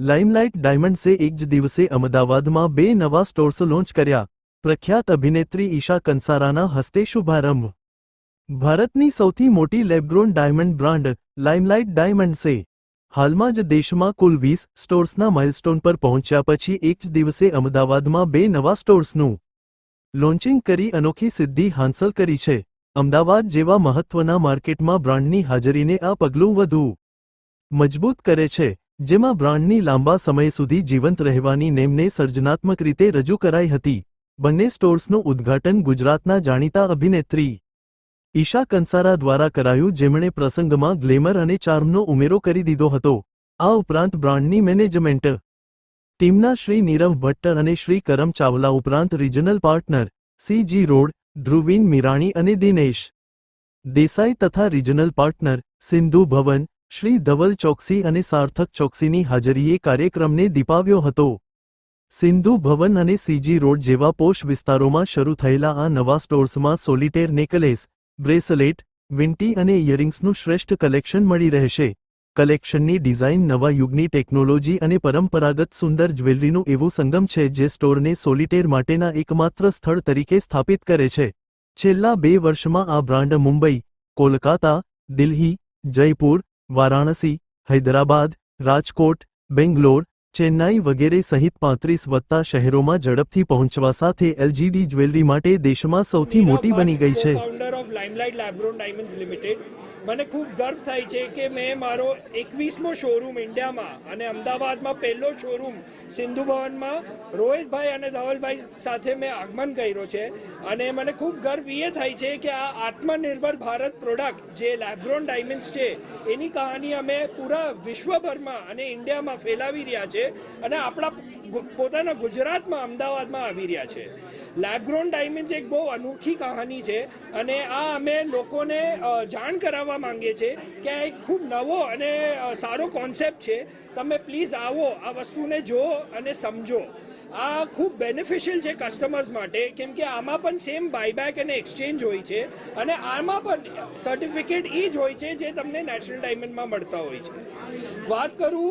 Limelight ડાયમંડ્સે એક જ દિવસે અમદાવાદમાં બે નવા સ્ટોર્સ લોન્ચ કર્યા. પ્રખ્યાત અભિનેત્રી ઈશા કંસારાના હસ્તે શુભારંભ. ભારતની સૌથી મોટી lab grown diamond brand, Limelight ડાયમંડ્સે હાલમાં જ દેશમાં કુલ વીસ સ્ટોર્સના માઇલસ્ટોન પર પહોંચ્યા પછી એક જ દિવસે અમદાવાદમાં બે નવા સ્ટોર્સનું લોન્ચિંગ કરી અનોખી સિદ્ધિ હાંસલ કરી છે. અમદાવાદ જેવા મહત્વના માર્કેટમાં બ્રાન્ડની હાજરીને આ પગલું વધુ મજબૂત કરે છે. જેમાં બ્રાન્ડની લાંબા સમય સુધી જીવંત રહેવાની નેમને સર્જનાત્મક રીતે રજૂ કરાઈ હતી. બંને સ્ટોર્સનું ઉદ્ઘાટન ગુજરાતના જાણીતા અભિનેત્રી ઈશા કંસારા દ્વારા કરાયું, જેમણે પ્રસંગમાં ગ્લેમર અને ચાર્મનો ઉમેરો કરી દીધો હતો. આ ઉપરાંત બ્રાન્ડની મેનેજમેન્ટ ટીમના શ્રી નીરવ ભટ્ટ અને શ્રી કરમ ચાવલા, ઉપરાંત regional partner C G road, Dhruvin Mirani અને દિનેશ દેસાઈ તથા રિજનલ પાર્ટનર સિંધુ ભવન શ્રી ધવલ ચોકસી અને સાર્થક ચોકસીની હાજરીએ કાર્યક્રમને દીપાવ્યો હતો. સિંધુ ભવન અને સીજી રોડ જેવા પોષ વિસ્તારોમાં શરૂ થયેલા આ નવા સ્ટોર્સમાં સોલિટેર નેકલેસ, બ્રેસલેટ વિન્ટી અને ઇયરિંગ્સનું શ્રેષ્ઠ કલેક્શન મળી રહેશે. કલેક્શનની ડિઝાઇન નવા યુગની ટેકનોલોજી અને પરંપરાગત સુંદર જ્વેલરીનું એવું સંગમ છે જે સ્ટોરને સોલિટેર માટેના એકમાત્ર સ્થળ તરીકે સ્થાપિત કરે છે. છેલ્લા બે વર્ષમાં આ બ્રાન્ડ મુંબઈ, કોલકાતા, દિલ્હી, જયપુર વારાણસી, હૈદરાબાદ, રાજકોટ, બેંગ્લોર, ચેન્નાઈ વગેરે સહિત પાંત્રીસ વત્તા શહેરોમાં ઝડપથી પહોંચવા સાથે એલજીડી જ્વેલરી માટે દેશમાં સૌથી મોટી બની ગઈ છે. Of Limelight lab grown diamonds limited મને ખૂબ ગર્વ થાય છે કે મેં મારો એકવીસમો શોરૂમ ઇન્ડિયામાં અને અમદાવાદમાં પહેલો શોરૂમ સિંધુ ભવનમાં રોહિતભાઈ અને ધવલભાઈ સાથે મેં આગમન કર્યો છે. અને મને ખૂબ ગર્વ એ થાય છે કે આ આત્મનિર્ભર ભારત પ્રોડક્ટ જે લેબ્રોન ડાયમંડ્સ છે, એની કહાની અમે પૂરા વિશ્વભરમાં અને ઇન્ડિયામાં ફેલાવી રહ્યા છે અને આપણા પોતાના ગુજરાતમાં, અમદાવાદમાં આવી રહ્યા છે. લેબગ્રોન ડાયમંડ્સ એક બહુ અનોખી કહાની છે અને આ અમે લોકોને જાણ કરાવવા માંગીએ છીએ કે આ એક ખૂબ નવો અને સારો કોન્સેપ્ટ છે. તમે પ્લીઝ આવો, આ વસ્તુને જુઓ અને સમજો. આ ખૂબ બેનિફિશિયલ છે કસ્ટમર્સ માટે, કેમ કે આમાં પણ સેમ બાયબેક અને એક્સચેન્જ હોય છે અને આમાં પણ સર્ટિફિકેટ એ જ હોય છે જે તમને નેશનલ ડાયમંડમાં મળતા હોય છે. વાત કરું